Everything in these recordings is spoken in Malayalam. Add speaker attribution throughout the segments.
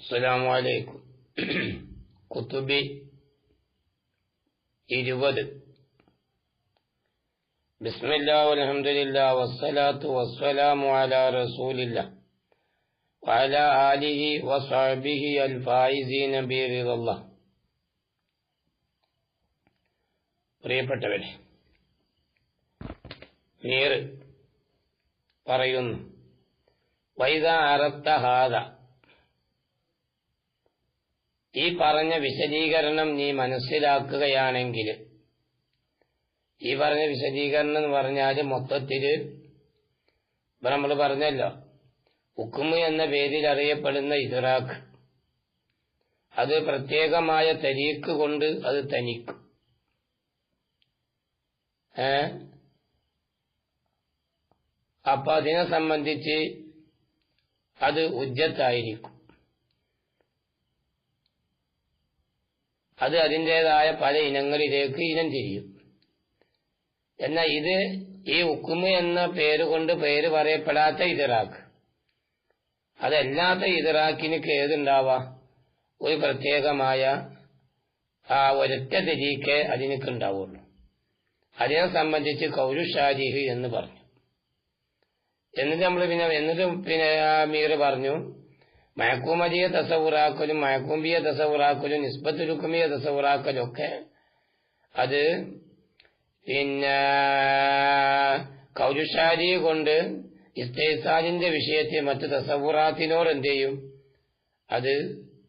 Speaker 1: അസ്സലാമു അലൈക്കും കുത്തുബി ഇരുപത് ബിസ്മില്ലാ അൽഹംദുലില്ലാ വസ്സലാത്തു വസ്സലാമു അലാ റസൂലില്ലാ وعلى آله وصحبه الفائزين برضا الله പ്രിയപ്പെട്ടവരെ നീർ പറയുന്നു വൈദ അറത്ത ഹാദ ഈ പറഞ്ഞ വിശദീകരണം നീ മനസ്സിലാക്കുകയാണെങ്കിൽ ഈ പറഞ്ഞ വിശദീകരണം എന്ന് പറഞ്ഞാൽ മൊത്തത്തിൽ ഇപ്പൊ നമ്മൾ പറഞ്ഞല്ലോ ഉക്കുമ് എന്ന പേരിൽ അറിയപ്പെടുന്ന ഇതറാഖ്. അത് പ്രത്യേകമായ തരീക്ക് കൊണ്ട് അത് തനിക്കും. ഏ? അപ്പൊ അതിനെ സംബന്ധിച്ച് അത് ഉജ്ജത്തായിരിക്കും. അത് അതിന്റെതായ പല ഇനങ്ങളിലേക്ക് ഇനം തിരിയും. എന്നാൽ ഇത് ഈ ഉക്കുമ് എന്ന പേരുകൊണ്ട് പേര് പറയപ്പെടാത്ത ഇതറാഖ്. അതല്ലാത്ത ഇതറാക്കിന് ഏതുണ്ടാവാം? ഒരു പ്രത്യേകമായ ആ ഒരൊറ്റ തിരിക്കേ അതിനൊക്കെ അതിനെ സംബന്ധിച്ച് കൗരുഷാരിഹ് എന്ന് പറഞ്ഞു. എന്നിട്ട് നമ്മൾ പിന്നെ എന്നിട്ട് പിന്നെ മീർ പറഞ്ഞു മയക്കൂമതിയെ തസവുറാക്കലും മയക്കൂമ്പിയെ തസവുറാക്കലും നിസ്ബത്തുലുക്കുമിയ തസവുറാക്കലും ഒക്കെ അത് പിന്നെ കൗരുഷാരി കൊണ്ട് ഇസ്തേസാലിന്റെ വിഷയത്തെ മറ്റ് തസവുറാത്തിനോട് എന്ത് ചെയ്യും? അത്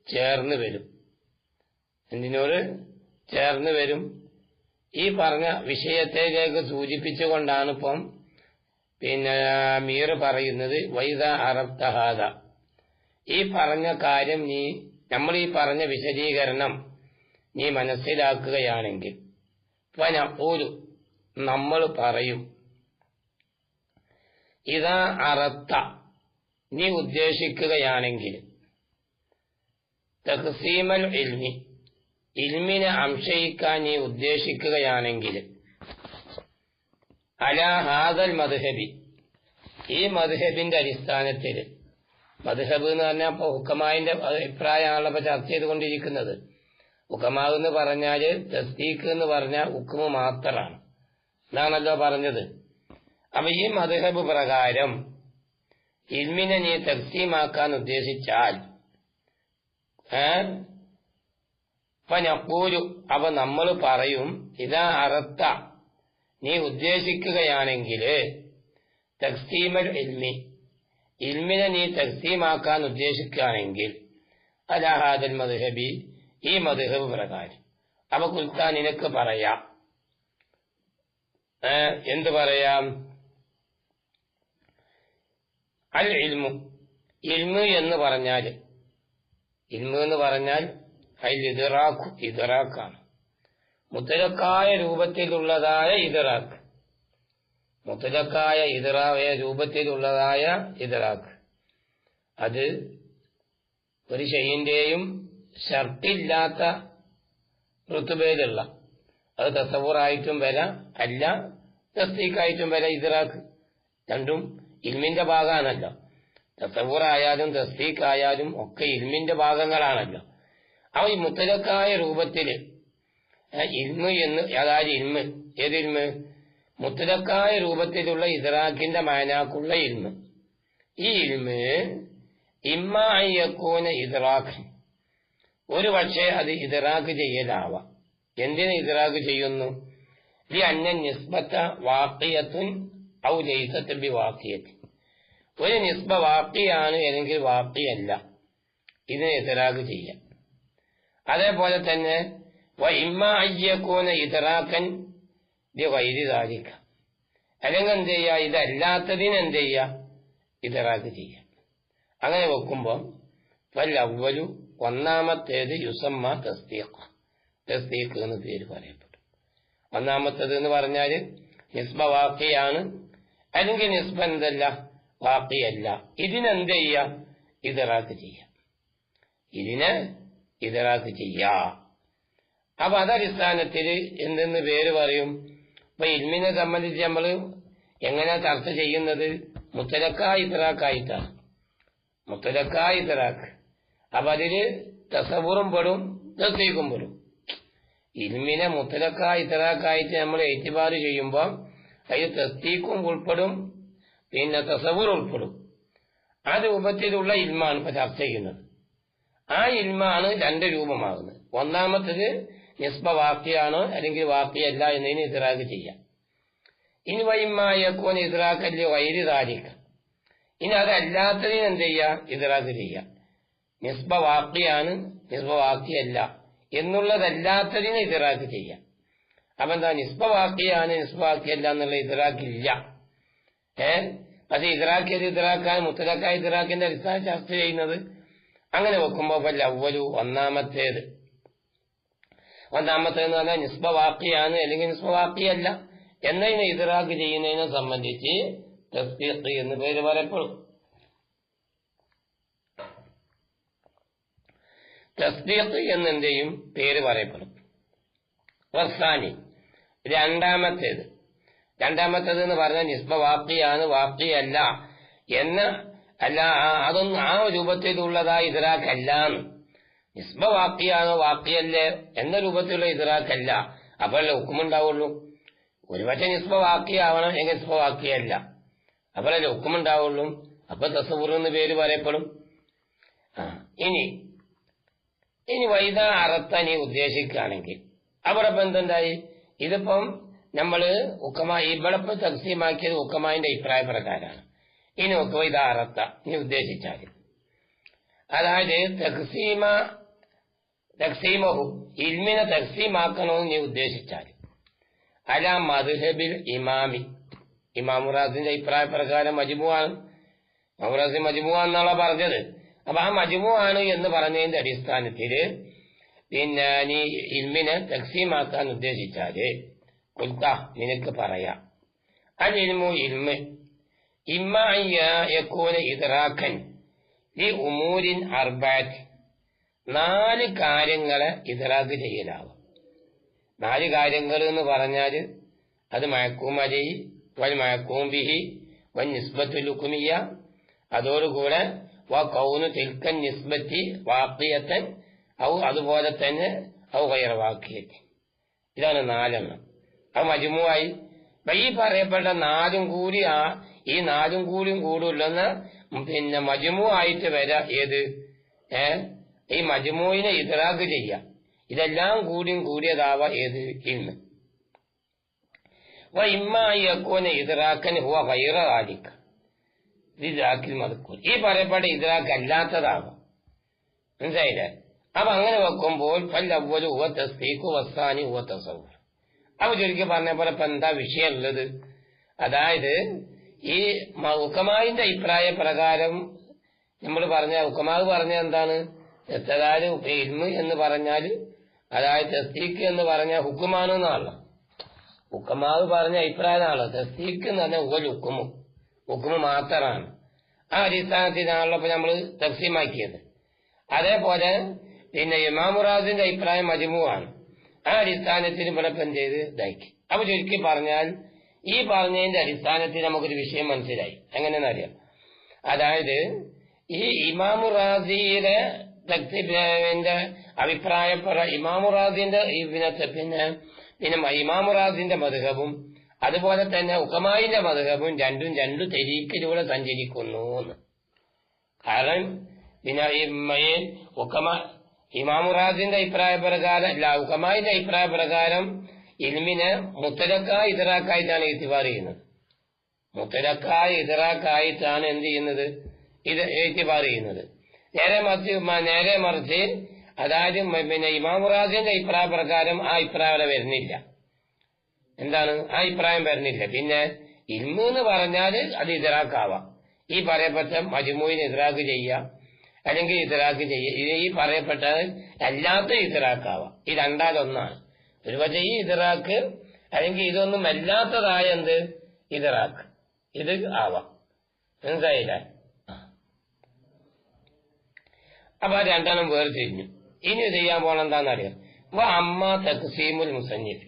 Speaker 1: ചേർന്ന് വരും. എന്തിനോട്? ചേർന്ന് വരും. ഈ പറഞ്ഞ വിഷയത്തിലേക്ക് സൂചിപ്പിച്ചുകൊണ്ടാണ് ഇപ്പം പിന്നെ മീർ പറയുന്നത് വൈദ അറബ്തഹാദ. ഈ പറഞ്ഞ കാര്യം നീ നമ്മൾ ഈ പറഞ്ഞ വിശദീകരണം നീ മനസ്സിലാക്കുകയാണെങ്കിൽ ഒരു നമ്മൾ പറയും. ഇതാ അറത്ത. നീ ഉദ്ദേശിക്കുകയാണെങ്കിൽ തഹസീമൽ ഇൽമി ഇൽമിനെ അംശയിക്കാൻ നീ ഉദ്ദേശിക്കുകയാണെങ്കിൽ അലാ ഹാദൽ മദ്ഹബി ഈ മധുഹബിന്റെ അടിസ്ഥാനത്തിൽ മദ്ഹബ് എന്ന് പറഞ്ഞാൽ ഇപ്പൊ ഹുക്കമാവിന്റെ അഭിപ്രായമാണല്ലോ ഇപ്പൊ ചർച്ച ചെയ്തുകൊണ്ടിരിക്കുന്നത്. ഹുക്കമാവ് എന്ന് പറഞ്ഞാൽ തസ്തീഖ് എന്ന് പറഞ്ഞാൽ ഹുക്കുമ് മാത്രമാണ്. എന്നാണല്ലോ പറഞ്ഞത്. അപ്പൊ ഈ മധുഹബ് പ്രകാരം ഇൽമിനെ നീ തക്സീമാക്കാൻ ഉദ്ദേശിച്ചാൽ ഞപ്പൂരു അവ നമ്മൾ പറയും ഇതാ അറത്ത നീ ഉദ്ദേശിക്കുകയാണെങ്കിൽ തക്സീമൽ ഇൽമി ഇൽമിനെ നീ തക്സീമാക്കാൻ ഉദ്ദേശിക്കുകയാണെങ്കിൽ അലാഹാദൽ മധുഹബി ഈ മധുഹബ് പ്രകാരം. അവ കുൽത്താൻ നിനക്ക് പറയാം. എന്തു പറയാം? അൽ ഇൽമു ഇൽമു എന്ന് പറഞ്ഞാൽ ഇൽമു എന്ന് പറഞ്ഞാൽ അതിൽ ഇതറാഖു ഇതറാക്കാണ് മുത്തലക്കായ രൂപത്തിലുള്ളതായ ഇതറാഖ് മുത്തലക്കായ ഇതറായ രൂപത്തിലുള്ളതായ ഇതറാക്ക്. അത് ഒരു ഷെയ്യിന്റെയും ഷർട്ടില്ലാത്ത ഋതുബയിലുള്ള അത് തസവൂറായിട്ടും വരാം അല്ല തസ്തീക്കായിട്ടും വരാം ഇതറാക്ക്. രണ്ടും ഇൽമിന്റെ ഭാഗമാണല്ലോ. തസവൂറായാലും തസ്തീക്കായാലും ഒക്കെ ഇൽമിന്റെ ഭാഗങ്ങളാണല്ലോ. അവ ഈ മുത്തലക്കായ രൂപത്തിൽ ഇൽമ് എന്ന് അതായത് ഇൽമ്. ഏത് ഇൽമ് മുത്തലക്കായ രൂപത്തിലുള്ള ഇതറാഖിന്റെ മാനാക്കുള്ള ഇൽമ്. ഈ ഇൽമ് ഇമ്മയക്കൂന ഇതറാഖ് ഒരു പക്ഷേ അത് ഇതറാഖ് ചെയ്യലാവാം. എന്തിന് ഇതറാഖ് ചെയ്യുന്നു? ഈ അന്യ നിസ്ബത്ത വാക്കിയത്തുൻ ഔ ലൈസത്ത് ബി വാക്കിയത്ത് ഒരു നിസ്ബ വാക്കിയാണ് അല്ലെങ്കിൽ വാക്കിയല്ല. ഇതിനെ ഇതറാഖ് ചെയ്യാം. അതേപോലെ തന്നെ ഇമ്മ അയ്യക്കൂന ഇതറാക്കൻ വൈദ്യ സാധിക്കാം. അല്ലെങ്കിൽ എന്ത് ചെയ്യുക? ഇതല്ലാത്തതിന് എന്ത് ചെയ്യുക? ഇതറാക്ക് ചെയ്യാം അങ്ങനെ വെക്കുമ്പോൾ വല്ലവലു ഒന്നാമത്തേത് യുസമ്മ തസ്തീഖ്. തസ്തീഖ് എന്ന് പേര് പറയപ്പെടും. ഒന്നാമത്തേത് എന്ന് പറഞ്ഞാൽ നിസ്ബ വാക്കിയാണ്. അല്ലെങ്കിൽ നിസ്ബ എന്തല്ല? വാക്കിയല്ല. ഇതിനെന്ത് ചെയ്യാം ഇതറാക്ക് ചെയ്യാം ഇതിന് ഇതറാക്ക് ചെയ്യാം അപ്പൊ അതടിസ്ഥാനത്തിൽ എന്തെന്ന് പേര് പറയും? ഇപ്പൊ ഇൽമിനെ സംബന്ധിച്ച് നമ്മൾ എങ്ങനെ ചർച്ച ചെയ്യുന്നത്? മുത്തലക്ക ഇത്തറാക്കായിട്ടാണ് മുത്തലക്ക ഇത്തറാക്ക് അപ്പൊ അതിൽ തസവൂറും പെടും തസ്തീക്കും പെടും. ഇൽമിനെ മുത്തലക്കാ ഇത്തറാക്കായിട്ട് നമ്മൾ ഏറ്റുപാട് ചെയ്യുമ്പോൾ അതിൽ തസ്തീക്കും ഉൾപ്പെടും പിന്നെ തസവൂർ ഉൾപ്പെടും. ആ രൂപത്തിലുള്ള ഇൽമാണ് ഇപ്പൊ ചർച്ച ചെയ്യുന്നത്. ആ ഇൽമാണ് രണ്ട് രൂപമാകുന്നത്. ഒന്നാമത്തത് നിസ്ബ വാക്യാണ് അല്ലെങ്കിൽ വാക്യല്ല എന്നതിന് ഇതറാക്ക് ചെയ്യാം. ഇനി വൈമായക്കോൻ ഇതറാക്കല്ലേ വൈരി താരിഖ് ഇനി അതല്ലാത്തതിന് എന്ത് ചെയ്യാം? ഇതറാക്ക് ചെയ്യാം. നിസ്ബ വാക്യാണ് നിസ്ബ വാക്യല്ല എന്നുള്ളതല്ലാത്തതിന് ഇതറാക്ക് ചെയ്യാം. അപ്പൊ എന്താ? നിസ്ബ വാക്യാണ് നിസ്ബ വാക്യല്ല എന്നുള്ള ഇതറാക്കില്ല ഏ? പക്ഷെ ഇതറാക്കിയത് ഇതറാക്കാൻ മുത്തലാക്കായ ഇതറാക്കിന്റെ അടിസ്ഥാന ചർച്ച ചെയ്യുന്നത്. അങ്ങനെ വെക്കുമ്പോ അവലു ഒന്നാമത്തേത്. ഒന്നാമത്തേന്ന് പറഞ്ഞാൽ നിസ്ബവാക്കിയാണ് അല്ലെങ്കിൽ നിസ്ബവാക്കിയല്ല. എന്നതിനെ ഇതറാക്ക് ചെയ്യുന്നതിനെ സംബന്ധിച്ച് തസ്തീഖ് എന്ന് പേര് പറയപ്പെടും. തസ്തീഖ് എന്നെന്തെയും പേര് പറയപ്പെടും. വസാനി രണ്ടാമത്തേത്. രണ്ടാമത്തേത് എന്ന് പറഞ്ഞാൽ നിസ്ബ വാക്കിയാണ് വാക്കിയല്ല. എന്ന അല്ല അതൊന്നും ആ രൂപത്തിലുള്ളതാ ഇതറാക്കല്ലാന്ന് നിസ്ബ വാക്കിയാണോ വാക്കിയല്ലേ എന്ന രൂപത്തിലുള്ള ഇതറാക്കല്ല. അപ്പോഴല്ലേ ഹുക്കുമുണ്ടാവുള്ളൂ ഒരുപക്ഷെ നിസ്ബ വാക്കിയാവണം എങ്കിൽ നിസ്ബ വാക്കിയല്ല. അപ്പോഴല്ലേ ഹുക്കുമുണ്ടാവുള്ളൂ അപ്പൊ തസവൂർ എന്ന് പേര് പറയപ്പെടും. ഇനി ഇനി വൈദ അറത്ത നീ ഉദ്ദേശിക്കുകയാണെങ്കിൽ അവിടെ ഇപ്പം എന്തുണ്ടായി? ഇതിപ്പം നമ്മൾ ഉക്കമ ഇവിടെപ്പം തക്സീമാക്കിയത് ഉക്കമാന്റെ അഭിപ്രായ പ്രകാരമാണ്. ഇനി ഒക്കെ ഇത് അറത്ത നീ ഉദ്ദേശിച്ചാൽ. അതായത് തക്സീമ തക്സീമഹു ഇൽമിനെ തക്സീമാക്കണമെന്ന് നീ ഉദ്ദേശിച്ചാൽ. അല മദ്ഹബിൽ ഇമാമി. ഇമാമുറാസിന്റെ അഭിപ്രായ പ്രകാരം മജിമുവാണ് മമുറാസി മജിമുവാന്നാണല്ലോ പറഞ്ഞത്? അപ്പൊ ആ മജിമുവാണ് എന്ന് പറഞ്ഞതിന്റെ അടിസ്ഥാനത്തിൽ പിന്നെ നീ ഇൽമിനെ തക്സീമാക്കാൻ ഉദ്ദേശിച്ചാൽ കുൽത്ത നിനക്ക് പറയാം. അൽ ഇൽമു ഇൽമ്. ഇമ്മ യക്കൂന ഇതറാക്കൻ ഈ ഉമൂരിൻ അർബാറ്റ് നാല് കാര്യങ്ങളെ ഇതറാക്ക് ചെയ്യലാവും. നാല് കാര്യങ്ങൾ എന്ന് പറഞ്ഞാൽ അത് മയക്കൂം അലി വൽ മയക്കൂം ബിഹി വൻ നിസ്ബത്ത് ലുക്കുമിയ അതോടുകൂടെ വ കൗന് തിൽക്കൻ നിസ്ബത്തി വാക്കിയത്തൻ ഔ അതുപോലെ തന്നെ ഔ വാക്കിയത്തി ഇതാണ് നാലെണ്ണം. അത് മജുമുവായി. ഈ പറയപ്പെട്ട നാലും കൂടി ആ ഈ നാലും കൂടിയും കൂടുള്ളെന്ന് പിന്നെ മജുമു ആയിട്ട് വരാം ഏത്? ഏ? ഈ മജ്മൂവിനെ ഇതറാക്ക് ചെയ്യാം. ഇതെല്ലാം കൂടിയും കൂടിയതാവാ ഏത് ഇന്ന് ഇമ്മായിക്കോനെ ഇതറാക്കൻ ഹുവ വൈറാലിക്ക ഇതാക്കിൽ മതക്കൂൽ ഈ പറയപ്പെട്ട ഇതറാക്ക് അല്ലാത്തതാവാം. മനസ്സിലായില്ലേ? അപ്പൊ അങ്ങനെ വെക്കുമ്പോൾ പല്ലവ്വൽ ഉവ തസ്തീഖു വസ്താനി ഉവ തസവർ അപ്പൊ ചുരുക്കി പറഞ്ഞ പോലെ ഇപ്പൊ എന്താ വിഷയം ഉള്ളത് അതായത് ഈ ഉക്കമാവിന്റെ അഭിപ്രായ പ്രകാരം നമ്മൾ പറഞ്ഞ ഉക്കമാവ് പറഞ്ഞ എന്താണ്? അതായത് ഇൽമ് എന്ന് പറഞ്ഞാൽ അതായത് തസ്തീക്ക് എന്ന് പറഞ്ഞ ഹുക്കുമാണ് എന്നാണല്ലോ ഹുക്കുമാവ് പറഞ്ഞ അഭിപ്രായമാണല്ലോ തസ്തീക്ക് എന്ന് പറഞ്ഞ ഒരു ഹുക്കുമു. ഹുക്കുമു മാത്രമാണ്. ആ അടിസ്ഥാനത്തിനാണല്ലോ ഇപ്പൊ നമ്മൾ തക്സീമാക്കിയത് അതേപോലെ പിന്നെ ഇമാമുറാദിന്റെ അഭിപ്രായം മജുമുവാണ്. ആ അടിസ്ഥാനത്തിന് ഇപ്പം ചെയ്ത്? ഇതാക്കി. അപ്പൊ ചുരുക്കി പറഞ്ഞാൽ ഈ പറഞ്ഞതിന്റെ അടിസ്ഥാനത്തിൽ നമുക്കൊരു വിഷയം മനസ്സിലായി. എങ്ങനെയെന്നറിയാം? അതായത് ഈ ഇമാമുറാദിയുടെ തക്തിന്റെ അഭിപ്രായപ്പെട ഇമാമുറാദിന്റെ പിന്നെ പിന്നെ പിന്നെ ഇമാമുറാദിന്റെ മധുഹവും അതുപോലെ തന്നെ ഉക്കമായിന്റെ മധുഹവും രണ്ടും രണ്ടു തെരീക്കിലൂടെ സഞ്ചരിക്കുന്നു എന്ന് കാരണം പിന്നെ ഇമാമുറാദിന്റെ അഭിപ്രായ പ്രകാരം അല്ല ഉക്കമായിന്റെ അഭിപ്രായ പ്രകാരം ഇൽമിനെ മുത്തലക്കായി ഇതറാക്കായിട്ടാണ് എത്തിവാർ ചെയ്യുന്നത്. മുത്തലക്കായി ഇതറാക്കായിട്ടാണ് എന്ത് ചെയ്യുന്നത്? ഇത് ഏറ്റുപാർ ചെയ്യുന്നത്. നേരെ മറിച്ച് നേരെ മറിച്ച് അതായത് പിന്നെ ഇമാമുറാദിന്റെ അഭിപ്രായ പ്രകാരം ആ അഭിപ്രായം വരുന്നില്ല. എന്താണ്? ആ അഭിപ്രായം വരുന്നില്ല. പിന്നെ ഇൽമു എന്ന് പറഞ്ഞാൽ അത് ഇതറാക്കാവാം ഈ പറയപ്പെട്ട മജുമുവിന് ഇതറാക്ക് ചെയ്യാം. അല്ലെങ്കിൽ ഇതറാക്ക് ചെയ്യാം. ഇത് ഈ പറയപ്പെട്ട അല്ലാത്ത ഇതറാക്കാവാം ഈ രണ്ടാലൊന്നാണ്. ഒരുപക്ഷെ ഈ ഇതറാക്ക് അല്ലെങ്കിൽ ഇതൊന്നും അല്ലാത്തതായ എന്ത്? ഇതറാക്ക് ഇത് ആവാം. മനസ്സിലായില്ലേ ആ. അപ്പൊ രണ്ടെണ്ണം വേർതിരിഞ്ഞു ഇനി ചെയ്യാൻ പോണ എന്താണെന്നറിയാം? അപ്പൊ അമ്മ തക്സീമുൽ മുസന്നിഫ്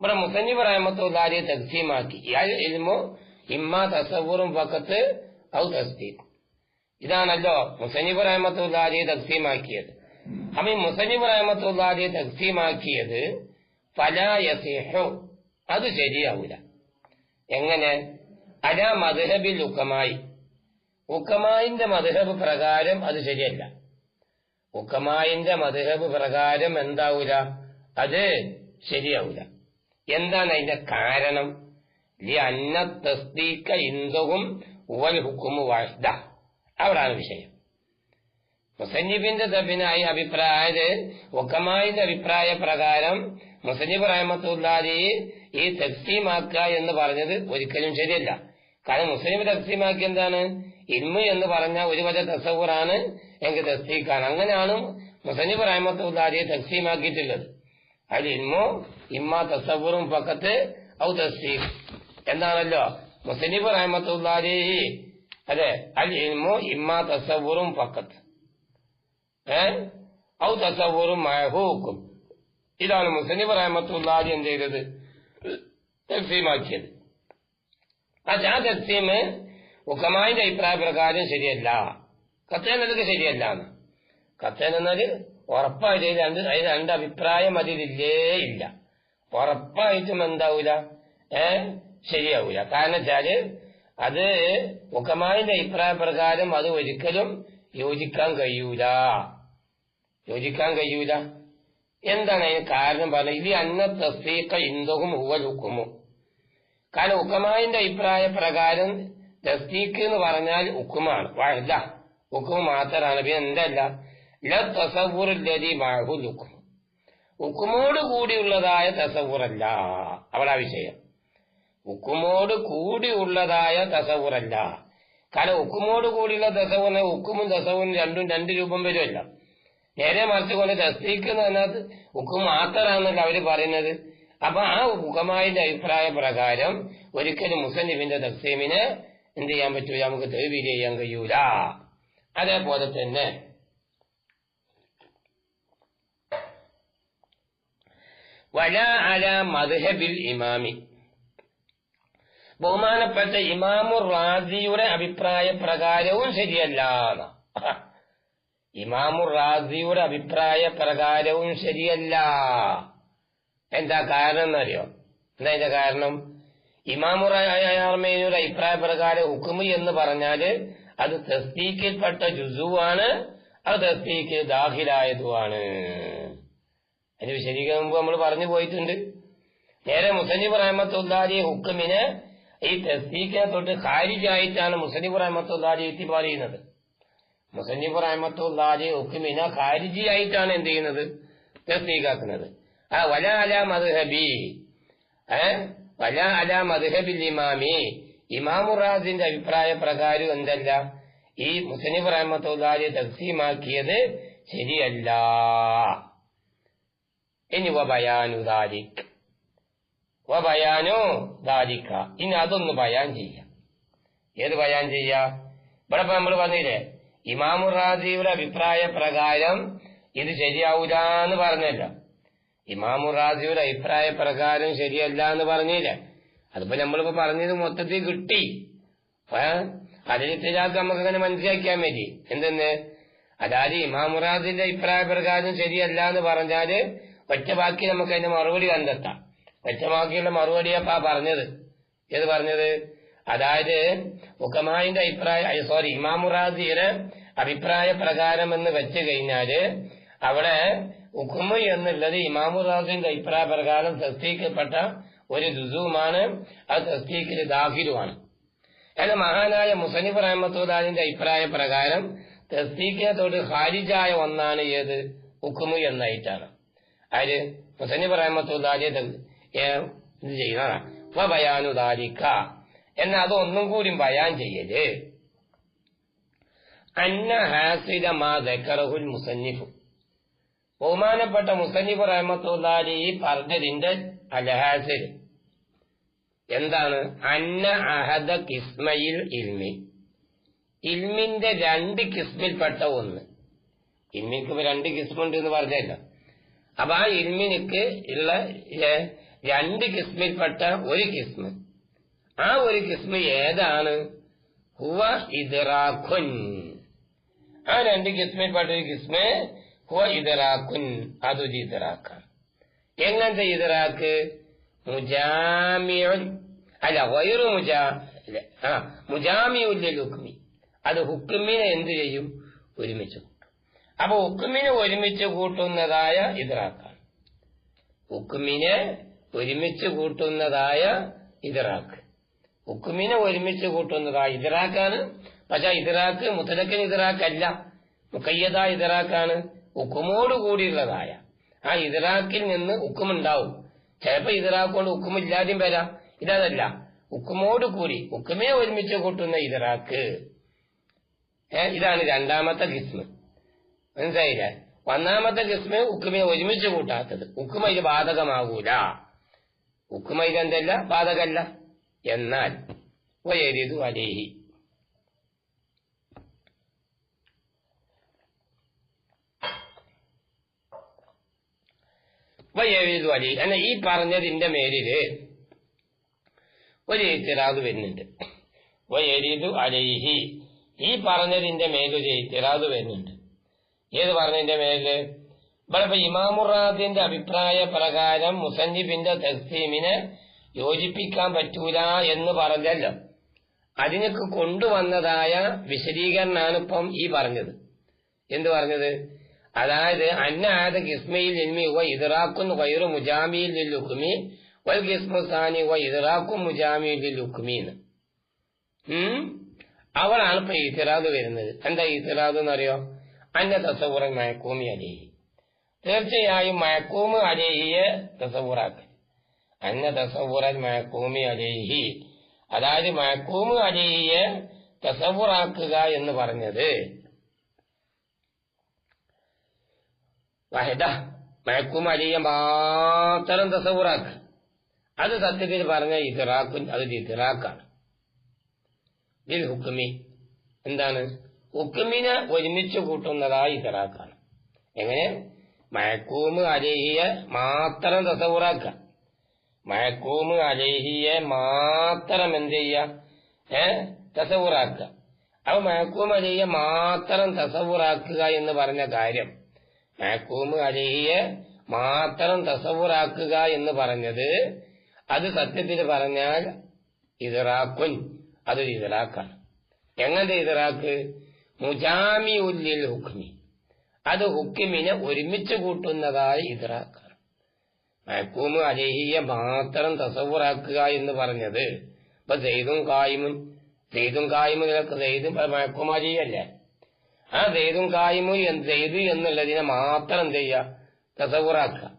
Speaker 1: ഇവിടെ മുസന്നിഫ് പറയുമ്പോൾ തക്സീമാക്കി. ഇൽമോ ഇമ്മ തസവൂറും പക്കത്ത് ഔ തസ്തീം ഇതാണല്ലോ മുസനിബ് റഹമത്തുല്ലാദിയെ തക്സീമാക്കിയത്. അപ്പൊ ഈ മുസനിബ് റഹമത്തുല്ലാദിയെ തക്സീമാക്കിയത് ഫലായസിഹു അത് ശരിയാവൂല. എങ്ങനെ? അല മധുഹബിൽ ഉക്കമായി. ഉക്കമായിന്റെ മധുഹബ് പ്രകാരം അത് ശരിയല്ല. ഉക്കമായിന്റെ മധുഹബ് പ്രകാരം എന്താവൂല? അത് ശരിയാവൂല. എന്താണ് അതിന്റെ കാരണം? ലി അന്ന തസ്തീക്ക ഇന്ദവും ഉവൽ ഹുക്കുമു വാഷ്ദ അവിടാണ് വിഷയം. മുസന്നിബിന്റെ തപ്പിനായി അഭിപ്രായത് ഒക്കമായിന്റെ അഭിപ്രായ പ്രകാരം മുസന്നിബ് റഹമത്തുല്ലാദി ഈ തക്സീമാക്കുക എന്ന് പറഞ്ഞത് ഒരിക്കലും ശരിയല്ല. കാരണം മുസ്ലിം തക്സീമാക്കി എന്താണ്? ഇൽമു എന്ന് പറഞ്ഞ ഒരു വച തസവൂറാണ് എങ്കിൽ തസ്തീഖാണ് അങ്ങനെയാണ് മുസനിബ് റഹമത്തുല്ലാദിയെ തക്സീമാക്കിയിട്ടുള്ളത് അതിൽ ഇൽമോ ഇമ്മ തസവൂറും പക്കത്ത് ഔ തസ്തീഖ് എന്താണല്ലോ? മുസനിബ് റഹമത്തുല്ലാദി അതെ അൽ ഇൽമോ ഇമ്മ തസവൂറും പക്കത്ത് ഔ തസവൂറും മഹൂക്കും. ഇതാണ് മുസനിബ് റഹമത്തുല്ലാദി എന്ത് ചെയ്തത്? തക്സീമാക്കിയത് ആ തക്സീമ് ഉക്കമാന്റെ അഭിപ്രായ പ്രകാരം ശരിയല്ല. കത്തേനതൊക്കെ ശരിയല്ല എന്ന് കത്തേൻ എന്നാൽ ഉറപ്പായിട്ട് രണ്ട് അതിൽ രണ്ട് അഭിപ്രായം അതിലില്ലേ ഇല്ല. ഉറപ്പായിട്ടും എന്താവൂല? ഏ? ശരിയാവൂല. കാരണം വെച്ചാൽ അത് ഉക്കമാന്റെ അഭിപ്രായ പ്രകാരം അത് ഒരിക്കലും യോജിക്കാൻ കഴിയൂല. യോജിക്കാൻ കഴിയൂല. എന്താണ് അതിന് കാരണം പറഞ്ഞത്? ഇത് അന്ന തസ്തീക്ക ഇന്ദവും ഉവലുക്കുമോ കാരണം ഉക്കമാന്റെ അഭിപ്രായ പ്രകാരം തസ്തീക്ക് എന്ന് പറഞ്ഞാൽ ഉക്കുമാണ് വഴല്ല ഉക്കുമ് മാത്രമാണ് പിന്നെ എന്തല്ല? ല തസവുറില്ലതി മാഹുൽ ഉക്കും ഉക്കുമോട് കൂടിയുള്ളതായ തസവൂറല്ല അവിടെ വിഷയം. ഉക്കുമോട് കൂടിയുള്ളതായ തസവൂറല്ല കാരണം ഉക്കുമോട് കൂടിയുള്ള തസവുറിനെ ഉക്കുമും ദസവും രണ്ടും രണ്ട് രൂപം വരുമല്ല. നേരെ മറിച്ച് കൊണ്ട് തസ്തീക്ക് എന്ന് പറഞ്ഞാൽ ഉക്കും മാത്രമാണല്ലോ അവർ പറയുന്നത്. അപ്പൊ ആ ഉക്കമായിന്റെ അഭിപ്രായ പ്രകാരം ഒരിക്കലും മുസന്നിഫിന്റെ തക്സീമിനെ എന്ത് ചെയ്യാൻ പറ്റൂല നമുക്ക് തെളിവ് ചെയ്യാൻ കഴിയൂല. അതേപോലെ തന്നെ വല അല മദ്ഹബിൽ ഇമാമി. ബഹുമാനപ്പെട്ട ഇമാമു റാസിയുടെ അഭിപ്രായ പ്രകാരവും ശരിയല്ല ഇമാമു റാസിയുടെ അഭിപ്രായ പ്രകാരവും ശരിയല്ല. എന്താ കാരണം എന്നറിയോ എന്താ അതിന്റെ കാരണം? ഇമാമുറമേനയുടെ അഭിപ്രായ പ്രകാരം ഹുക്കുമ് എന്ന് പറഞ്ഞാൽ അത് തസ്തീക്കിൽപ്പെട്ട ജുസുവാണ് അത് തസ്തീക്ക് ദാഹിലായതുമാണ് അതിന് വിശദീകരണം മുമ്പ് നമ്മൾ പറഞ്ഞു പോയിട്ടുണ്ട്. നേരെ മുസന്നിബ് റഹമത്തുല്ലാരി ഹുക്കുമിന് ഈ തസ്തീക്കിനെ തൊട്ട് ഖാരിജായിട്ടാണ് മുസന്നിബ് റഹമത്തുല്ലാരി എത്തി പറയുന്നത് മുസന്നിബ് റഹമത്തുല്ലാദി ഹുക്കുമിനെ ഖാരിജിയായിട്ടാണ് എന്ത് ചെയ്യുന്നത്? തസ്തീകാക്കുന്നത് ആ വലാല മദ്ഹബി വല അല മദ്ഹബിൽ ഇമാമി. ഇമാമുറാദിന്റെ അഭിപ്രായ പ്രകാരം എന്തല്ല? ഈ മുസനിഫ് റഹമത്തുല്ലാരെ തക്സീമാക്കിയത് ശരിയല്ല. ഇനി വബയാനു ദാരിക് വബയാനോ ദാരിക്ക ഇനി അതൊന്ന് ബയാൻ ചെയ്യാം. ഏത് ബയാൻ ചെയ്യാ? ഇവിടെ നമ്മൾ പറഞ്ഞില്ലേ ഇമാമുറാദിയുടെ അഭിപ്രായ പ്രകാരം ഇത് ശരിയാവൂല എന്ന് പറഞ്ഞല്ലോ ഇമാമുറാദിയുടെ അഭിപ്രായ പ്രകാരം ശരിയല്ല എന്ന് പറഞ്ഞില്ലേ. അതിപ്പോ നമ്മളിപ്പോ പറഞ്ഞത് മൊത്തത്തിൽ കിട്ടി. അതിലിത്തിലാക്ക് നമുക്ക് അങ്ങനെ മനസ്സിലാക്കിയാൽ മതി. എന്തെന്ന്? അതായത് ഇമാമുറാദിന്റെ അഭിപ്രായ പ്രകാരം ശരിയല്ല എന്ന് പറഞ്ഞാൽ ഒറ്റ ബാക്കി നമുക്ക് അതിന്റെ മറുപടി കണ്ടെത്താം. ഒറ്റ ബാക്കിയുള്ള മറുപടിയപ്പാ പറഞ്ഞത്. ഏത് പറഞ്ഞത്? അതായത് ഉക്കമായിന്റെ അഭിപ്രായ സോറി ഇമാമുറാദിയുടെ അഭിപ്രായ പ്രകാരം എന്ന് വെച്ച് കഴിഞ്ഞാൽ അവിടെ ഉക്കുമ എന്നുള്ളത് ഇമാമുദാസിന്റെ അഭിപ്രായ പ്രകാരം തസ്തീക്കപ്പെട്ട ഒരു രുസുവുമാണ് അത് തസ്തീക്കിൽ ദാഹിരുമാണ് എന്നാൽ മഹാനായ മുസനിഫ് റഹമത്തുല്ലാദിന്റെ അഭിപ്രായ പ്രകാരം തസ്തീക്കിനത്തോട് ഹാരിജായ ഒന്നാണ് ഏത്? ഉക്കുമു എന്നായിട്ടാണ്. അതിൽ മുസനിഫ് റഹമത്തുല്ലാദിയെ ഇത് ചെയ്യുന്നതാണ് ബയാനു ദാലിക്ക എന്നാൽ അതൊന്നും കൂടി ബയാൻ ചെയ്യൽ. അന്ന ഹാസിദ മാ ദക്കറഹുൽ മുസന്നിഫു. ബഹുമാനപ്പെട്ട മുസന്നിഫ് റഹമത്തുല്ലാലി പറഞ്ഞതിന്റെ അലഹാസിൽ. എന്താണ്? അന്ന അഹദ കിസ്മയിൽ ഇൽമി. ഇൽമിന്റെ രണ്ട് കിസ്മിൽപ്പെട്ട ഒന്ന്. ഇൽമിക്ക് രണ്ട് കിസ്മുണ്ട് എന്ന് പറഞ്ഞല്ലോ. അപ്പൊ ആ ഇൽമിനിക്ക് ഉള്ള രണ്ട് കിസ്മിൽപ്പെട്ട ഒരു കിസ്മ. ആ ഒരു കിസ്മ ഏതാണ്? ഹുവ ഇദ്റാഖുൻ. ആ രണ്ട് കിസ്മിൽപ്പെട്ട ഒരു കിസ്മ് ഇതറാക്കുൻ അതൊരു ഇതറാക്കാം എങ്ങനത്തെ ഇതറാക്ക് മുജാമിയുൻ അല്ല വയറു മുജാ ആ മുജാമിയുല്യ ഹുക്മി അത് ഹുക്കുമിനെ എന്ത് ചെയ്യും? ഒരുമിച്ച് കൂട്ടും. അപ്പൊ ഹുക്കുമിനെ ഒരുമിച്ച് കൂട്ടുന്നതായ ഇതറാക്കാണ് ഹുക്കുമിനെ ഒരുമിച്ച് കൂട്ടുന്നതായ ഇതറാക്ക് ഹുക്കുമിനെ ഒരുമിച്ച് കൂട്ടുന്നതായ ഇതറാക്കാണ് പക്ഷെ ഇതറാക്ക് മുത്തലക്കൻ ഇതറാക്കല്ല മുക്കയ്യത ഇതറാക്കാണ് കൂടിയുള്ളതായ. ആ ഇതറാക്കിൽ നിന്ന് ഉക്കുമുണ്ടാവും. ചിലപ്പോ ഇതറാക്കൊണ്ട് ഉക്കുമില്ലാതെയും വരാം. ഇതല്ല. കൂടി ഉക്കുമേ ഒരുമിച്ച് കൂട്ടുന്ന ഇതറാക്ക് ഇതാണ് രണ്ടാമത്തെ കിസ്മ് മനസ്സിലായില്ല? ഒന്നാമത്തെ കിസ്മ ഉക്കുമേ ഒരുമിച്ച് കൂട്ടാത്തത്. ഉക്കുമ ഇത് ബാധകമാകൂല. ഉക്കുമ ഇതെന്തല്ല? ബാധകല്ല. എന്നാൽ വയരിതു അലേഹി വയരിതു അലി എന്ന ഈ പറഞ്ഞതിന്റെ മേലിൽ ഒരു ഇത്തിറാദ് വരുന്നുണ്ട്. വയരിതു അലൈഹി. ഈ പറഞ്ഞതിന്റെ മേലൊരു ഇത്തിറാദ് വരുന്നുണ്ട്. ഏത് പറഞ്ഞതിന്റെ മേൽ ഇവിടെ ഇമാമുറാദിന്റെ അഭിപ്രായ പ്രകാരം മുസന്നിബിന്റെ തസ്തീമിനെ യോജിപ്പിക്കാൻ പറ്റൂല എന്ന് പറഞ്ഞല്ലോ. അതിനൊക്കെ കൊണ്ടുവന്നതായ വിശദീകരണമാണ് ഇപ്പം ഈ പറഞ്ഞത്. എന്ത് പറഞ്ഞത്? അതായത് അന്നാദ കിസ്മയിൽ ഇൽമി വ വൈറു മുജാമിയിൽ ലുക്കുമി വൽ കിസ്മു സാനി വ ഇതറാക്കും മുജാമിയിൽ ലുക്കുമീന്ന് എന്ന്. അവളാണ് ഇപ്പൊ ഇത്തിറാദ് വരുന്നത്. എന്താ ഇത്തിറാദ് എന്നറിയോ? അന്ന തസവുറൻ മയക്കൂമി അലേഹി. തീർച്ചയായും മയക്കൂമ് അലേഹിയെ തസവുറാക്ക് അന്ന തസവുറൻ മയക്കൂമി അലേഹി. അതായത് മയക്കൂമ് അലേഹിയെ തസവുറാക്കുക എന്ന് പറഞ്ഞത് വഹദ മയക്കൂമ് അലിയെ മാത്രം തസവുറാക്ക് അത് സത്യത്തിൽ പറഞ്ഞ ഇത്തിറാക്കും അത് ഇതിറാക്കാണ് ഹുക്കുമി എന്താണ്? ഹുക്കുമിനെ ഒരുമിച്ച് കൂട്ടുന്നതായി ഇതിറാക്കാണ് എങ്ങനെ? മയക്കൂമ് അലേഹിയെ മാത്രം തസവുറാക്ക മയക്കൂമ് അലേഹിയെ മാത്രം എന്ത് ചെയ്യ ഏ? തസവുറാക്ക അപ്പൊ മയക്കൂമ് അലേഹിയെ മാത്രം തസവുറാക്കുക എന്ന് പറഞ്ഞ കാര്യം മയക്കൂമ് അലേഹിയെ മാത്രം തസവുറാക്കുക എന്ന് പറഞ്ഞത് അത് സത്യത്തിൽ പറഞ്ഞാൽ ഇതറാക്കുൻ അതൊരു ഇതറാക്കാണ്. എങ്ങനത്തെ ഇതറാക്ക്? മുജാമി ഉല്ലിൽ ഹുക്മി. അത് ഹുക്കിമിനെ ഒരുമിച്ച് കൂട്ടുന്നതായി ഇതറാക്കാണ്. മയക്കൂമ് അലിഹിയെ മാത്രം തസവുറാക്കുക എന്ന് പറഞ്ഞത്. ഇപ്പൊ സെയ്തും കായുമും സെയ്തും കായ്മും ഇതൊക്കെ സെയ്തും ആ സെയ്തും കായ്മും സെയ്ത് എന്നുള്ളതിനെ മാത്രം എന്ത് ചെയ്യുക? തസവുറാക്കുക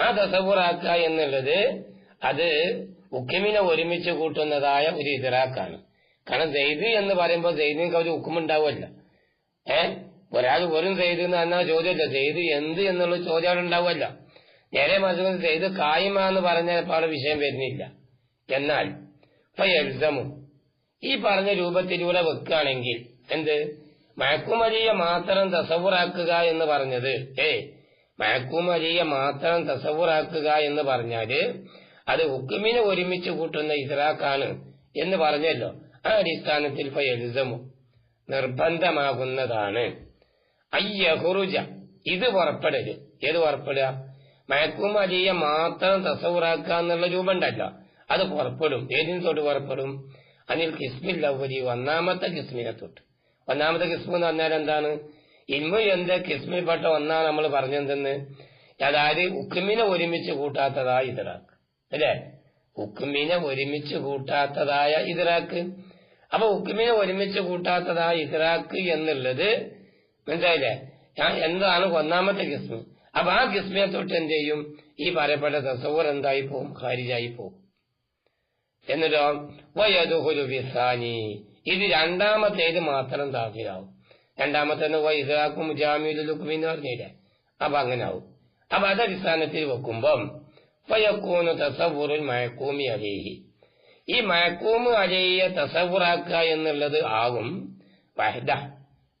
Speaker 1: ആ തസവുറാക്കുക എന്നുള്ളത് അത് ഉക്കിമിനെ ഒരുമിച്ച് കൂട്ടുന്നതായ ഒരു ഇതിറാക്കാണ്. കാരണം സെയ്ദ് എന്ന് പറയുമ്പോൾ സെയ്ദിന് ഒരു ഉക്കുമുണ്ടാവുമല്ല. ഏ? ഒരാൾ വെറും സെയ്ദ് എന്ന് പറഞ്ഞാൽ ചോദ്യമല്ല. സെയ്ദ് എന്ത് എന്നുള്ള ചോദ്യം അവിടെ ഉണ്ടാവുമല്ല. നേരെ മനസ്സിലാക്കുന്നത് സെയ്ദ് കായ്മ എന്ന് പറഞ്ഞാൽ ഇപ്പോൾ അവിടെ വിഷയം വരുന്നില്ല. എന്നാൽ ഇപ്പൊ ഈ പറഞ്ഞ രൂപത്തിലൂടെ വെക്കുകയാണെങ്കിൽ എന്ത്? മയക്കുമരിയെ മാത്രം തസവുറാക്കുക എന്ന് പറഞ്ഞത്. ഏ മയക്കുമരിയെ മാത്രം തസവുറാക്കുക എന്ന് പറഞ്ഞാൽ അത് ഹുക്കുമിനെ ഒരുമിച്ച് കൂട്ടുന്ന ഇസ്രാക്കാണ് എന്ന് പറഞ്ഞല്ലോ. ആ അടിസ്ഥാനത്തിൽ എഴുതമു നിർബന്ധമാകുന്നതാണ്. അയ്യഹുറുജ ഇത് പുറപ്പെടൽ ഏത് പുറപ്പെടുക? മയക്കുമരിയെ മാത്രം തസവുറാക്കുക എന്നുള്ള രൂപമുണ്ടല്ലോ. അത് പുറപ്പെടും. ഏതിന് തൊട്ട് പുറപ്പെടും? അനിൽ കിസ്മിൽ ലവരി ഒന്നാമത്തെ കിസ്മിനെ തൊട്ട്. ഒന്നാമത്തെ കിസ്മ എന്ന് പറഞ്ഞാൽ എന്താണ്? ഇൽമു എന്ത് കിസ്മിൽപ്പെട്ട ഒന്നാണ് നമ്മൾ പറഞ്ഞെന്തെന്ന് അതായത് ഉക്കുമിനെ ഒരുമിച്ച് കൂട്ടാത്തതായ ഇതിറാക്ക്. അല്ലേ? ഉക്കുമിനെ ഒരുമിച്ച് കൂട്ടാത്തതായ ഇതിറാക്ക്. അപ്പൊ ഉക്കുമിനെ ഒരുമിച്ച് കൂട്ടാത്തതായ ഇതിറാക്ക് എന്നുള്ളത് മനസ്സിലായില്ലേ? എന്താണ് ഒന്നാമത്തെ കിസ്മി. അപ്പൊ ആ കിസ്മിയെ തൊട്ട് എന്ത് ചെയ്യും? ഈ പറയപ്പെട്ട തസവർ എന്തായി പോവും? ഖാരിജായി പോവും. എന്നിട്ടോ? വയതുഹുലു വിസാനി ഇത് രണ്ടാമത്തേത് മാത്രം ദാഖിലാവും രണ്ടാമത്തെ വൈസാക്കും ജാമ്യുലുക്കും എന്ന് പറഞ്ഞില്ലേ? അപ്പൊ അങ്ങനെ ആവും അപ്പൊ അതടിസ്ഥാനത്തിൽ വെക്കുമ്പം ഫയക്കൂന് തസവൂറിൽ മയക്കൂമി അലേഹി. ഈ മയക്കൂമ് അലയെ തസവുറാക്കുക എന്നുള്ളത് ആകും വഹദ.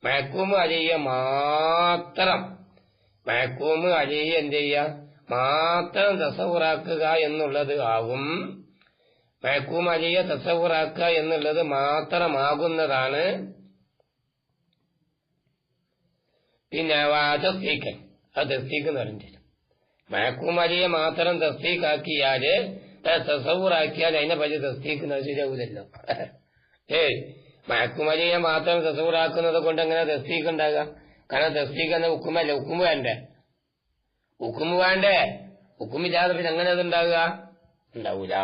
Speaker 1: മയക്കൂമ് അലയെ മാത്രം. മയക്കൂമ് അലയെ എന്ത് ചെയ്യുക മാത്രം തസവുറാക്കുക എന്നുള്ളത് ആകും മയക്കൂമ് അലയെ തസവുറാക്കുക എന്നുള്ളത് മാത്രമാകുന്നതാണ് പിന്നെ തസ്തീക്കൻ അത് തസ്തീക്ക് എന്ന് പറഞ്ഞിട്ട് മയക്കുമരിയെ മാത്രം തസ്തീക്കാക്കിയാൽ തസവറാക്കിയാൽ അതിനെ പറ്റി തസ്തീക്ക് ശരിയാവൂലല്ലോ. ഏയ് മയക്കുമരിയെ മാത്രം തസവറാക്കുന്നത് കൊണ്ട് എങ്ങനെ തസ്തീക്ക് ഉണ്ടാകുക കാരണം തസ്തീക്ക് എന്ന ഉക്കുമല്ല ഉക്കുമ വേണ്ടേ? ഉക്കുമ വേണ്ടേ? ഉക്കുമില്ലാതെ പിന്നെ എങ്ങനെ അത് ഉണ്ടാകുക ഉണ്ടാവൂല.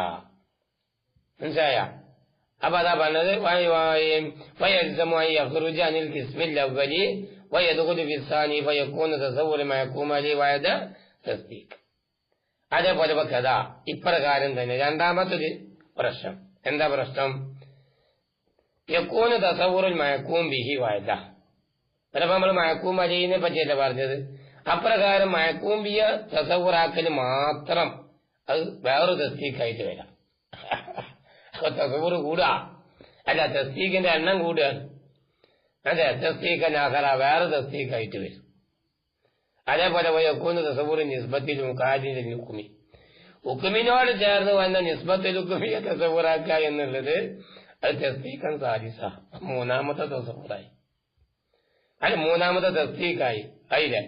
Speaker 1: മനസ്സിലായ? അപ്പൊ അതാ പറഞ്ഞത് വയൽസമായി അഫ്റുജ് അനിൽ കിസ്മിൽ അവലി വയതുകുലു ഫിസാനി ഫയകൂന ഫയക്കൂന്ന് തസവൂല മയക്കുമരി വയത തസ്തീക്ക് അതേപോലെ കഥ ഇപ്രകാരം തന്നെ. രണ്ടാമത്തൊരു പ്രശ്നം. എന്താ പ്രശ്നം? യക്കൂന് തസവൂറിൽ മയക്കൂം ബിഹി വായത ചിലപ്പോ നമ്മൾ മയക്കൂം അരിയെ പറ്റിയല്ല പറഞ്ഞത്? അപ്രകാരം മയക്കൂം ബിയ തസവൂറാക്കൽ മാത്രം അത് വേറൊരു തസ്തീക്കായിട്ട് വരാം. തസവൂർ കൂടുക അല്ല തസ്തീഖിന്റെ എണ്ണം കൂടുകയാണ് അതെ തസ്തീഖ ആഹറ വേറെ തസ്തീഖായിട്ട് വരും. അതേപോലെ വയക്കൂന്ന് തസവൂർ നിസ്ബത്തിലും കാജിന്റെ ഉക്കുമി ഉക്കുമിനോട് ചേർന്ന് വന്ന നിസ്ബത്തിൽ ഉക്കുമിയെ തസവൂറാക്കുക എന്നുള്ളത് അത് തസ്തീഖൻ സാരിസ മൂന്നാമത്തെ തസവൂറായി അല്ല മൂന്നാമത്തെ തസ്തീഖായി. ആയില്ലേ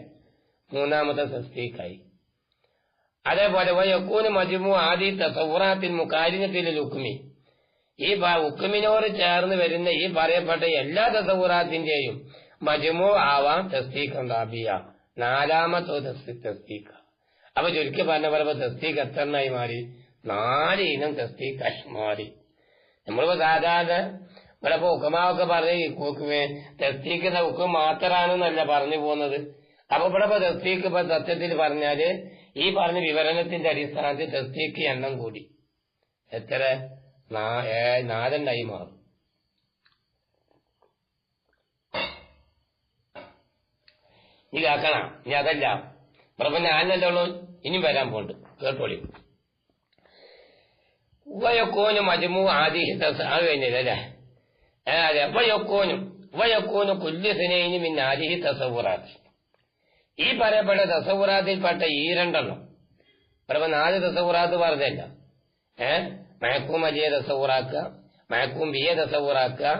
Speaker 1: മൂന്നാമത്തെ തസ്തീഖായി. അതേപോലെ വയക്കൂന് മജുമു ആദി തസവൂറാത്തിൽ മുക്കാരിനത്തിൽ ഉക്കുമി ഈ ഉക്കുമിനോട് ചേർന്ന് വരുന്ന ഈ പറയപ്പെട്ട എല്ലാ തസവുറാത്തിന്റെയും മജുമു ആവാം തസ്തീഖ് റാബിയ നാലാമത്തോ തസ്തീഖ്. അപ്പൊ ചുരുക്കി പറഞ്ഞ പറയുമ്പോ തസ്തീഖ് എത്രണ്ണായി മാറി? നാല് ഇനം തസ്തീഖായി മാറി. നമ്മളിപ്പോ സാധാരണ ഇവിടെ ഇപ്പൊ ഉക്കമാവൊക്കെ പറഞ്ഞ് തസ്തീക്കുന്ന ഉക്ക് മാത്രമാണെന്നല്ല പറഞ്ഞു പോകുന്നത്. അപ്പൊ ഇവിടെ ഇപ്പൊ തസ്തീക്ക് ഇപ്പൊ സത്യത്തിൽ പറഞ്ഞാൽ ഈ പറഞ്ഞ വിവരണത്തിന്റെ അടിസ്ഥാനത്തിൽ തസ്തീക്ക് എണ്ണം കൂടി. എത്ര? നാലെണ്ണായി മാറും. നീ കേക്കണ നീ അതല്ല. ഞാനല്ലേ ഉള്ളൂ ഇനിയും വരാൻ പോണ്ട് കേട്ടോളി. വയക്കോനും അജമു ആദി അത് കഴിഞ്ഞില്ലേ അതെ. വയക്കോനും വയക്കോനും പിന്നെ ആദിഹി തസവുറാത്ത് ഈ പറയപ്പെട്ട തസവുറാത്തിൽപ്പെട്ട ഈ രണ്ടെണ്ണം. പ്രഭ നാല് തസവുറാത്ത് പറഞ്ഞല്ല ഏ? മയക്കും അജിയെ തസവുറാക്കുക മയക്കും ബിയെ തസവുറാക്കുക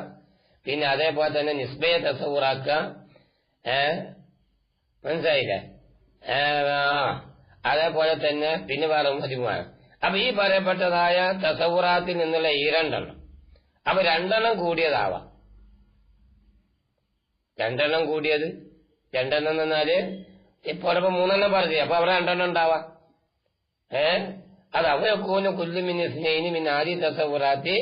Speaker 1: പിന്നെ അതേപോലെ തന്നെ നിസ്ബയെ തസവുറാക്കുക മനസ്സിലായില്ലേ? അതേപോലെ തന്നെ പിന്നെ വേറെ മതിമാണ് അപ്പൊ ഈ പറയപ്പെട്ടതായ തസവുറാത്തിൽ നിന്നുള്ള ഈ രണ്ടെണ്ണം. അപ്പൊ രണ്ടെണ്ണം കൂടിയതാവാം. രണ്ടെണ്ണം കൂടിയത് രണ്ടെണ്ണം എന്നാൽ ഇപ്പൊ മൂന്നെണ്ണം പറഞ്ഞു അപ്പൊ അവിടെ രണ്ടെണ്ണം ഉണ്ടാവാം. ഏ അത് അവയൊക്കെ കുല്ലുമിന് സ്നേഹിനി മിൻ ആദ്യ തസവുറാത്തി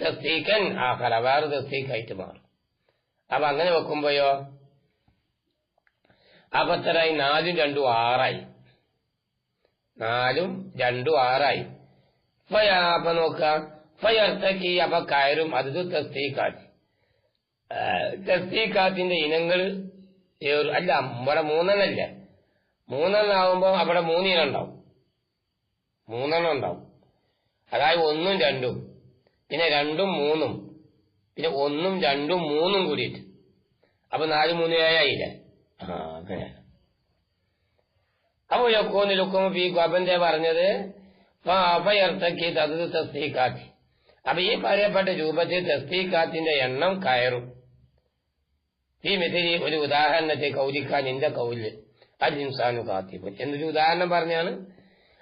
Speaker 1: തസ്തീക്കൻ ആഹല വേറെ തസ്തീക്കായിട്ട് മാറും അപ്പൊ അങ്ങനെ വെക്കുമ്പോയോ അപ്പൊ എത്രയായി നാലും രണ്ടും ആറായി നാലും രണ്ടും ആറായി അപ്പൊ നോക്കാം ഫയർത്തക്കി അപ്പൊ കയറും അത് തസ്തീക്കാത്തി തസ്തീക്കാത്തിന്റെ ഇനങ്ങൾ അല്ല ഇവിടെ മൂന്നെണ്ണല്ലേ. മൂന്നെണ്ണാവുമ്പോ അവിടെ മൂന്നിനം ഉണ്ടാവും മൂന്നെണ്ണം ഉണ്ടാവും അതായത് ഒന്നും രണ്ടും പിന്നെ രണ്ടും മൂന്നും പിന്നെ ഒന്നും രണ്ടും മൂന്നും കൂടിയിട്ട്. അപ്പൊ നാല് മൂന്ന് ഏഴായില്ലേ അപ്പൊ ലൊക്കോന്ന് ലുക്കും ഈ ഗോപന്റെ പറഞ്ഞത്? അപ്പയർത്തക്കി തത് അപ്പൊ ഈ പറയപ്പെട്ട രൂപത്തിൽ തസ്തീക്കാത്തിന്റെ എണ്ണം കയറും. ഈ മിഥിലി ഒരു ഉദാഹരണത്തെ കൗലിക്കാൻ എന്റെ കൗൽ. അജിൻസാനു കാത്തിപ്പൻ എന്നൊരു ഉദാഹരണം പറഞ്ഞാണ്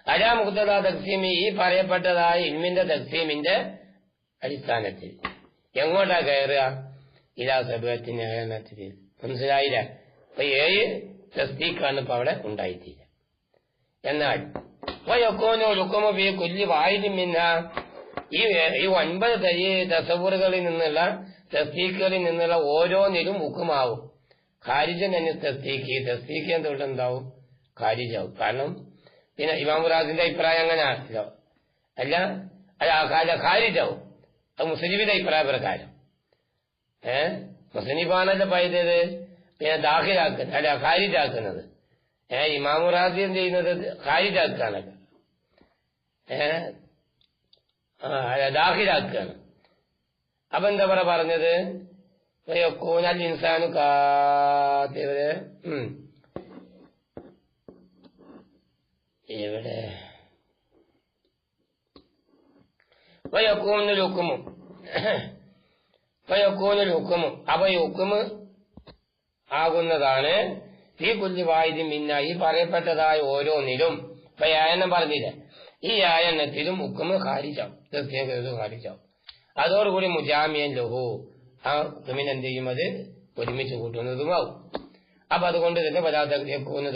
Speaker 1: അലാ മുക്തദ തക്സീമി ഈ പറയപ്പെട്ടതായ ഇൽമിന്റെ തക്സീമിന്റെ അടിസ്ഥാനത്തിൽ. എങ്ങോട്ടാ കയറുക? ഇതാ സബത്തിന് മനസ്സിലായില്ല? അപ്പൊ ഏഴ് തസ്തീക്കാണ് ഇപ്പൊ അവിടെ ഉണ്ടായിട്ടില്ല. എന്നാൽ ഈ ഒൻപത് തസവൂറുകളിൽ നിന്നുള്ള തസ്തീക്കുകളിൽ നിന്നുള്ള ഓരോന്നിലും ഉക്കുമാവും. ഖാരിജൻ തന്നെ തസ്തീക്ക് തസ്തീക്കാൻ എന്തുകൊണ്ട് എന്താവും ഖാരിജാവും. കാരണം പിന്നെ ഇമാമുറാസിന്റെ അഭിപ്രായം അങ്ങനെ ആണല്ലോ. അല്ല അല്ല ഖാരിജാവും അത് മുസ്ലിമിന്റെ അഭിപ്രായ പ്രകാരം. ഏ? മുസ്ലിമാണല്ലോ പൈതത് പിന്നെ ദാഖിലാക്കുന്നത് അല്ല ഖാരിജാക്കുന്നത് ഏ ഇമാമുറാസി എന്ത് ചെയ്യുന്നത്? ഖാരിജാക്കുകയാണല്ലോ ഏ? അല്ല ദാഖിലാക്കുകയാണ്. അപ്പൊ എന്താ പറ പറഞ്ഞത്? ഇൻസാനു കാത്തിവര് എവിടെ വയക്കൂന്നിൽ ഹുക്കുമു വയക്കൂന്നിൽ ഹുക്കുമു അപ്പൊ ഈ ഹുക്കുമ് ആകുന്നതാണ്. ഈ കുഞ്ഞു വായുതി മിന്ന ഈ പറയപ്പെട്ടതായ ഓരോന്നിലും ഇപ്പൊ യായനം പറഞ്ഞില്ലേ? ഈ യായനത്തിലും ഉക്കുമ് ഖാരിജാവും. തീർച്ചയായും ഖാരിജാവും. അതോടുകൂടി മുജാമിയൻ ലഹു. ആ ഉക്കുമിനെന്ത് ചെയ്യും അത്? ഒരുമിച്ച് കൂട്ടുന്നതുമാവും. അപ്പൊ അതുകൊണ്ട് തന്നെ പദാർത്ഥ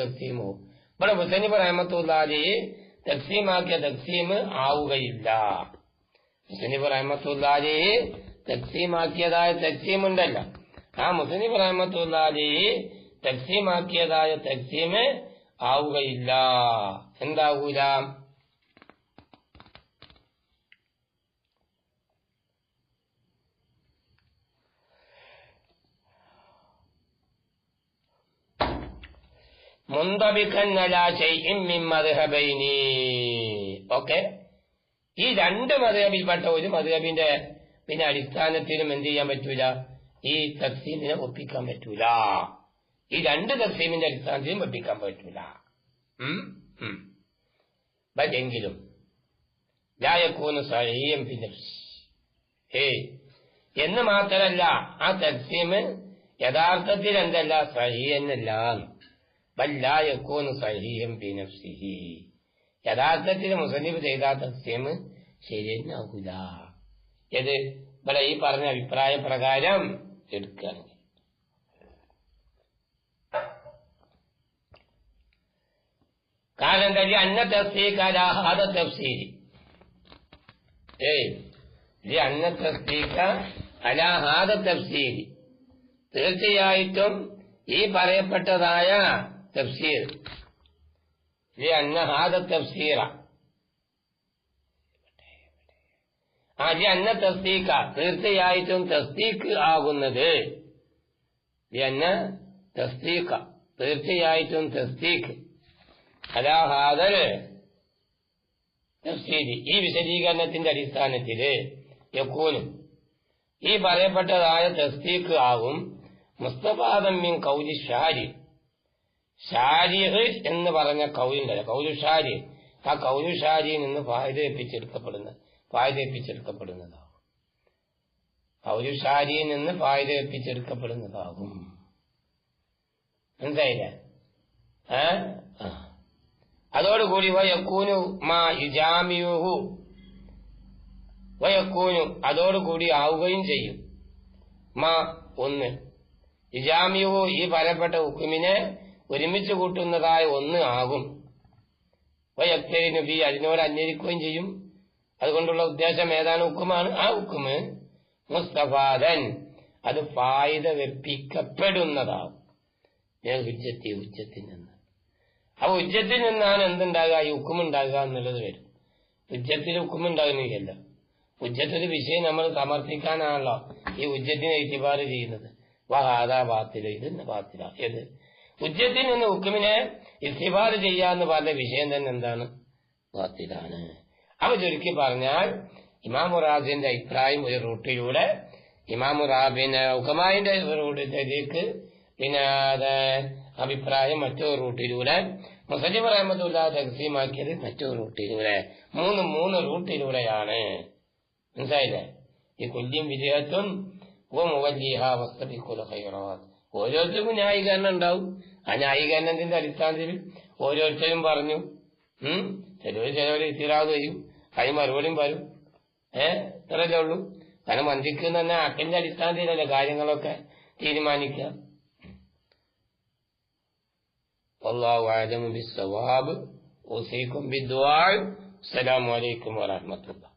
Speaker 1: തക്സീമോ ഇവിടെ ഹുസൈനിബ് റഹമത്തുല്ലാജി തക്സീമാക്കിയ തക്സീം ആവുകയില്ല. മുസനിഫ് റഹമത്തുല്ലാജി തക്സീമാക്കിയതായ തക്സീം ഉണ്ടല്ലോ. ആ മുസനിഫ് റഹമത്തുല്ലാജി തക്സീമാക്കിയതായ തക്സീം ആവുകയില്ല. എന്താവൂല? ഓക്കെ? ഈ രണ്ട് മധുഹബിൽപ്പെട്ട ഒരു മധുഹബിന്റെ പിന്നെ അടിസ്ഥാനത്തിലും എന്ത് ചെയ്യാൻ പറ്റൂല? ഈ തക്സീമിനെ ഒപ്പിക്കാൻ പറ്റൂല. ഈ രണ്ട് തക്സീമിന്റെ അടിസ്ഥാനത്തിലും ഒപ്പിക്കാൻ പറ്റൂല. എങ്കിലും ലായക്കൂന്ന് സഹീയം പിന്നെ ഏയ് എന്ന് മാത്രമല്ല ആ തക്സീമ് യഥാർത്ഥത്തിൽ എന്തല്ല? യഥാർത്ഥത്തിൽ മുസന്നിഫ് ചെയ്ത തസ്യം ശരിയെന്നാകൂല ഇത് ഇവിടെ ഈ പറഞ്ഞ അഭിപ്രായ പ്രകാരം എടുക്കുകയാണെങ്കിൽ. കാരണം ഈ അന്ന തസ്തീക്കാലാഹാദ തഫ്സീരി. അന്ന തസ്തിക അലാഹാദ തഫ്സീരി. തീർച്ചയായിട്ടും ഈ പറയപ്പെട്ടതായ അന്നഹാദ തഫ്സീറ. ആ ഈ അന്ന തസ്തീക്ക തീർച്ചയായിട്ടും തസ്തീക്ക് ആകുന്നത്. ഈ അന്ന തസ്തീക്ക തീർച്ചയായിട്ടും തസ്തീക്ക് അലാഹാദൽ തഫ്സീരി ഈ വിശദീകരണത്തിന്റെ അടിസ്ഥാനത്തിൽ യക്കൂനും ഈ പറയപ്പെട്ടതായ തസ്തീക്ക് ആകും. മുസ്തഫാദം മീൻ കൗലി ഷാരി. ഷാരിഹ് എന്ന് പറഞ്ഞ കൗലുണ്ടല്ലോ കൗലു ഷാരി ആ കൗലു ഷാരിയിൽ നിന്ന് ഫായുധ ഫായുധ കൗലു ഷാരിയിൽ നിന്ന് ഫായുധ എപ്പിച്ചെടുക്കപ്പെടുന്നതാകും മനസ്സിലായില്ലേ. അതോടുകൂടി വയക്കൂനു മാ യുജാമിയുഹു. വയക്കൂനു അതോടുകൂടി ആവുകയും ചെയ്യും. മാ ഒന്ന്. ഇജാമിയുഹു ഈ പറയപ്പെട്ട ഹുക്കുമിനെ ഒരുമിച്ച് കൂട്ടുന്നതായ ഒന്ന് ആകും. വയക്തരി നബി അതിനോട് അന്വേഷിക്കുകയും ചെയ്യും. അതുകൊണ്ടുള്ള ഉദ്ദേശം ഏതാണ്? ഉക്കുമാണ്. ആ ഉക്കുമ് മുസ്തഫാദൻ അത് ഫായിദ വെപ്പിക്കപ്പെടുന്നതാവും ഉച്ചത്തി ഉച്ചത്തിൽ നിന്ന്. അപ്പൊ ഉച്ചത്തിൽ നിന്നാണ് എന്തുണ്ടാകുക? ഈ ഉക്കുമുണ്ടാകുക എന്നുള്ളത് വരും. ഉച്ചത്തിൽ ഉക്കുമുണ്ടാകുന്നില്ല ഉച്ചത്തൊരു വിഷയം നമ്മൾ സമർത്ഥിക്കാനാണല്ലോ ഈ ഉച്ചത്തിന് ഏറ്റുപാട് ചെയ്യുന്നത്. വഹാദാ ബാത്തില ഇത് ബാത്തില. ഏത് ഉച്ചത്തിൽ നിന്ന് ഹുക്കുമിനെ ഇസ്തിഫാദ് ചെയ്യാന്ന് പറഞ്ഞ വിഷയം തന്നെ എന്താണ്? ബാത്തിലാണ്. അവ ചുരുക്കി പറഞ്ഞാൽ ഇമാമുറാബിന്റെ അഭിപ്രായം ഒരു റൂട്ടിലൂടെ ഇമാമുറാബിന് ഹുക്കമായിന്റെ റൂട്ടിലേക്ക് പിന്നെ അത് അഭിപ്രായം മറ്റൊരു റൂട്ടിലൂടെ മുസലിം റഹമത്തുള്ള തഹസീമാക്കിയത് മറ്റൊരു റൂട്ടിലൂടെ മൂന്ന് മൂന്ന് റൂട്ടിലൂടെയാണ്. മനസ്സിലായില്ലേ? ഈ കൊല്യം ഖൈറാത്ത് ഓരോരുത്തർക്കും ന്യായീകരണം ഉണ്ടാവും. ആ ന്യായീകരണത്തിന്റെ അടിസ്ഥാനത്തിൽ ഓരോരുത്തരും പറഞ്ഞു ഉം ചിലവർ ചിലവർ ഇത്തിറാവ് ചെയ്യും അതിന് മറുപടിയും വരും ഏഹ് ഇത്രയല്ലേ ഉള്ളൂ കാരണം മന്ദിക്കുന്ന തന്നെ അക്കിന്റെ അടിസ്ഥാനത്തിലല്ലേ കാര്യങ്ങളൊക്കെ തീരുമാനിക്കുക والله أعلم بالصواب أوصيكم بالدعاء السلام عليكم ورحمة الله